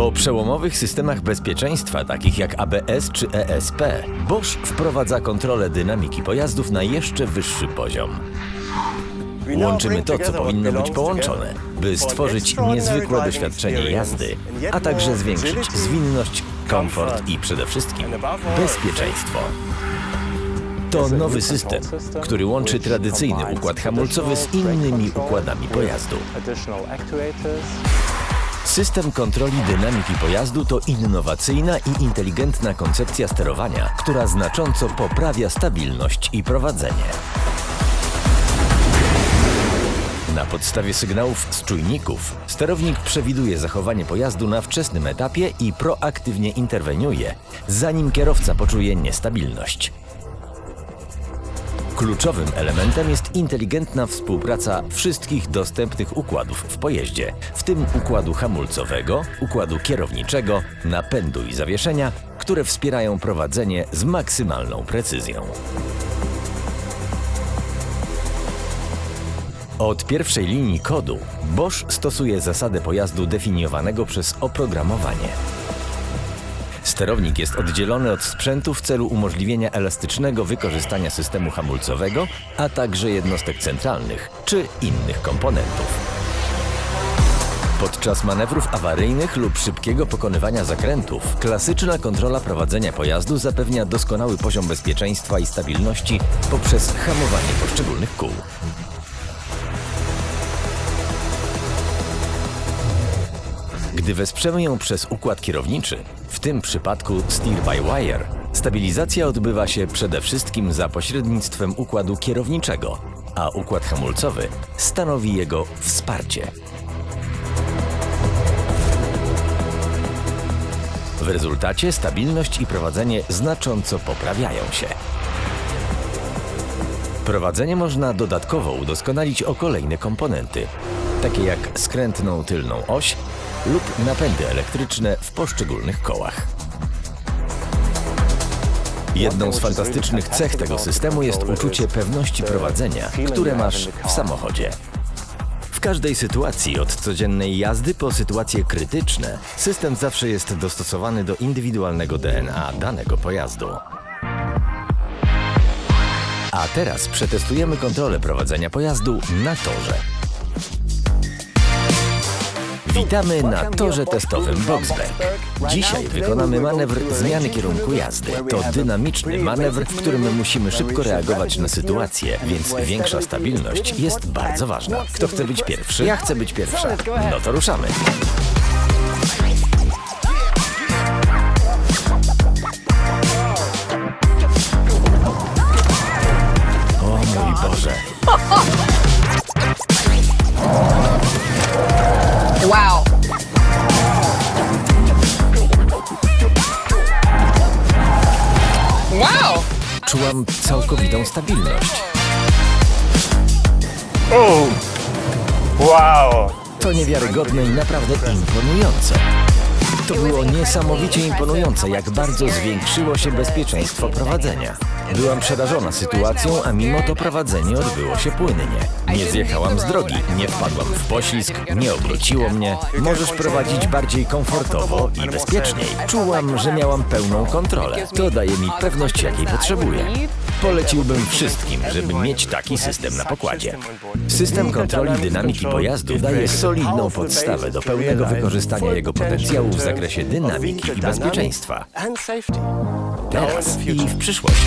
Po przełomowych systemach bezpieczeństwa, takich jak ABS czy ESP, Bosch wprowadza kontrolę dynamiki pojazdów na jeszcze wyższy poziom. Łączymy to, co powinno być połączone, by stworzyć niezwykłe doświadczenie jazdy, a także zwiększyć zwinność, komfort i przede wszystkim bezpieczeństwo. To nowy system, który łączy tradycyjny układ hamulcowy z innymi układami pojazdu. System kontroli dynamiki pojazdu to innowacyjna i inteligentna koncepcja sterowania, która znacząco poprawia stabilność i prowadzenie. Na podstawie sygnałów z czujników sterownik przewiduje zachowanie pojazdu na wczesnym etapie i proaktywnie interweniuje, zanim kierowca poczuje niestabilność. Kluczowym elementem jest inteligentna współpraca wszystkich dostępnych układów w pojeździe, w tym układu hamulcowego, układu kierowniczego, napędu i zawieszenia, które wspierają prowadzenie z maksymalną precyzją. Od pierwszej linii kodu Bosch stosuje zasadę pojazdu definiowanego przez oprogramowanie. Sterownik jest oddzielony od sprzętu w celu umożliwienia elastycznego wykorzystania systemu hamulcowego, a także jednostek centralnych czy innych komponentów. Podczas manewrów awaryjnych lub szybkiego pokonywania zakrętów, klasyczna kontrola prowadzenia pojazdu zapewnia doskonały poziom bezpieczeństwa i stabilności poprzez hamowanie poszczególnych kół. Gdy wesprzemy ją przez układ kierowniczy, tym przypadku steer-by-wire, stabilizacja odbywa się przede wszystkim za pośrednictwem układu kierowniczego, a układ hamulcowy stanowi jego wsparcie. W rezultacie stabilność i prowadzenie znacząco poprawiają się. Prowadzenie można dodatkowo udoskonalić o kolejne komponenty, takie jak skrętną tylną oś lub napędy elektryczne w poszczególnych kołach. Jedną z fantastycznych cech tego systemu jest uczucie pewności prowadzenia, które masz w samochodzie. W każdej sytuacji, od codziennej jazdy po sytuacje krytyczne, system zawsze jest dostosowany do indywidualnego DNA danego pojazdu. A teraz przetestujemy kontrolę prowadzenia pojazdu na torze. Witamy na torze testowym Boxberg. Dzisiaj wykonamy manewr zmiany kierunku jazdy. To dynamiczny manewr, w którym musimy szybko reagować na sytuację, więc większa stabilność jest bardzo ważna. Kto chce być pierwszy? Ja chcę być pierwsza. No to ruszamy. O mój Boże. Czułam całkowitą stabilność. O! Wow! To niewiarygodne i naprawdę imponujące. To było niesamowicie imponujące, jak bardzo zwiększyło się bezpieczeństwo prowadzenia. Byłam przerażona sytuacją, a mimo to prowadzenie odbyło się płynnie. Nie zjechałam z drogi, nie wpadłam w poślizg, nie obróciło mnie. Możesz prowadzić bardziej komfortowo i bezpieczniej. Czułam, że miałam pełną kontrolę. To daje mi pewność, jakiej potrzebuję. Poleciłbym wszystkim, żeby mieć taki system na pokładzie. System kontroli dynamiki pojazdu daje solidną podstawę do pełnego wykorzystania jego potencjału w zakresie dynamiki i bezpieczeństwa. Teraz i w przyszłości.